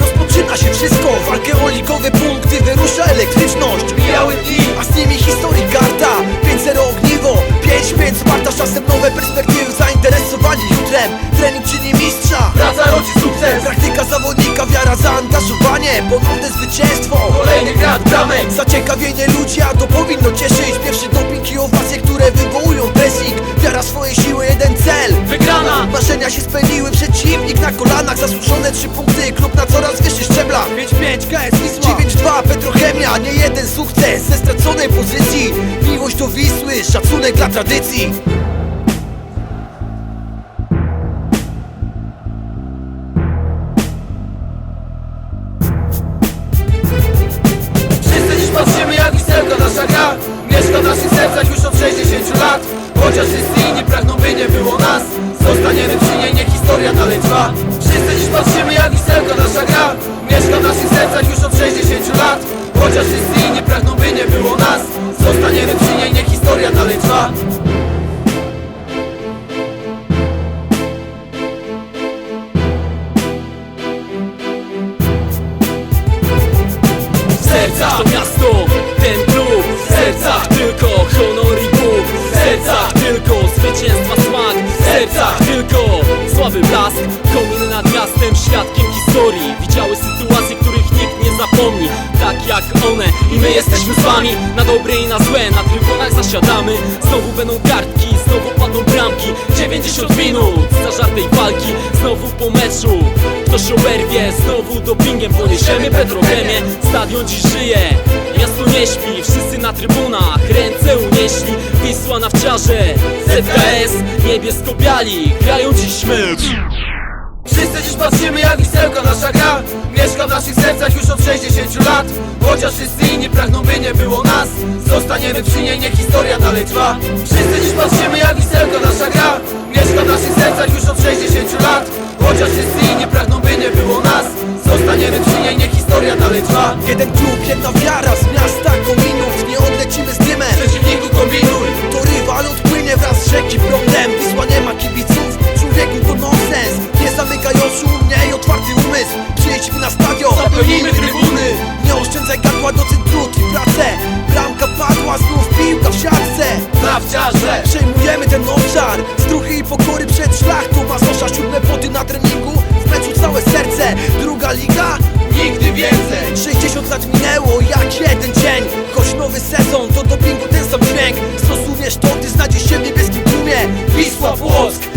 rozpoczyna się wszystko. Walkę o ligowe punkty wyrusza elektryczność. Mijały dni, a z nimi historii karta 5-0 ogniwo, 5-5 Sparta Czasem nowe perspektywy. Zainteresowani jutrem Trening czyni mistrza, praca rodzi sukces. Praktyka zawodnika, wiara, zaangażowanie Ponowne zwycięstwo, kolejny grad bramek Zaciekawienie ludzi, a to powinno cieszyć. Pierwszy doping i owacje, które wywołują pressing. Wiara swoje siły, jeden cel. Wygrana! Marzenia się spełniły, przeciwnik na kolanach Zasłużone trzy punkty, klub na coraz wyższych szczeblach 5-5, KS Wisła 9-2, Petrochemia, nie jeden sukces. Ze straconej pozycji, miłość do Wisły Szacunek dla tradycji. Wszyscy dziś patrzymy jak wisełka nasza gra. Mieszka w naszych sercach już od 60 lat. Chociaż wszyscy inni pragną by nie było nas Zostaniemy historia dalej trwa. Wszyscy dziś patrzymy jak wisełka nasza gra. Mieszka w naszych sercach już od 60 lat. Chociaż wszyscy inni pragną by nie było nas. Zostaniemy przy niej, niech historia dalej trwa. To miasto, ten klub W sercach tylko honor zapomni Tak jak one. I my jesteśmy z wami Na dobre i na złe, na trybunach zasiadamy. Znowu będą kartki, znowu padną bramki. 90 minut zażartej walki Znowu po meczu. Ktoś oberwie, znowu dopingiem poniesiemy Petrochemię Stadion dziś żyje, miasto nie śpi Wszyscy na trybunach, ręce unieśli. Wisła na wczarze, ZKS Niebiesko-biali, grają dziś mecz. Wszyscy dziś patrzymy jak wisełka nasza 60 lat. Chociaż wszyscy inni pragną by nie było nas. Zostaniemy przy niej, niech historia dalej trwa. Wszyscy dziś patrzymy jak wisełka nasza gra. Mieszka w naszych sercach już od 60 lat. Chociaż wszyscy inni pragną by nie było nas. Zostaniemy przy niej, niech historia dalej trwa. Jeden klub, jedna wiara z miasta kominów. Nie odlecimy z dymem, Przeciwniku kombinuj nawciarze Przejmujemy ten obszar. Struchy i pokory przed szlachtą Mazosza siódme poty na treningu W meczu całe serce. Druga liga? Nigdy więcej. 60 lat minęło jak jeden dzień. Choć nowy sezon to dopingu ten sam dźwięk. Stosujesz to, ty znajdziesz się w niebieskim tłumie. Wisła Płock.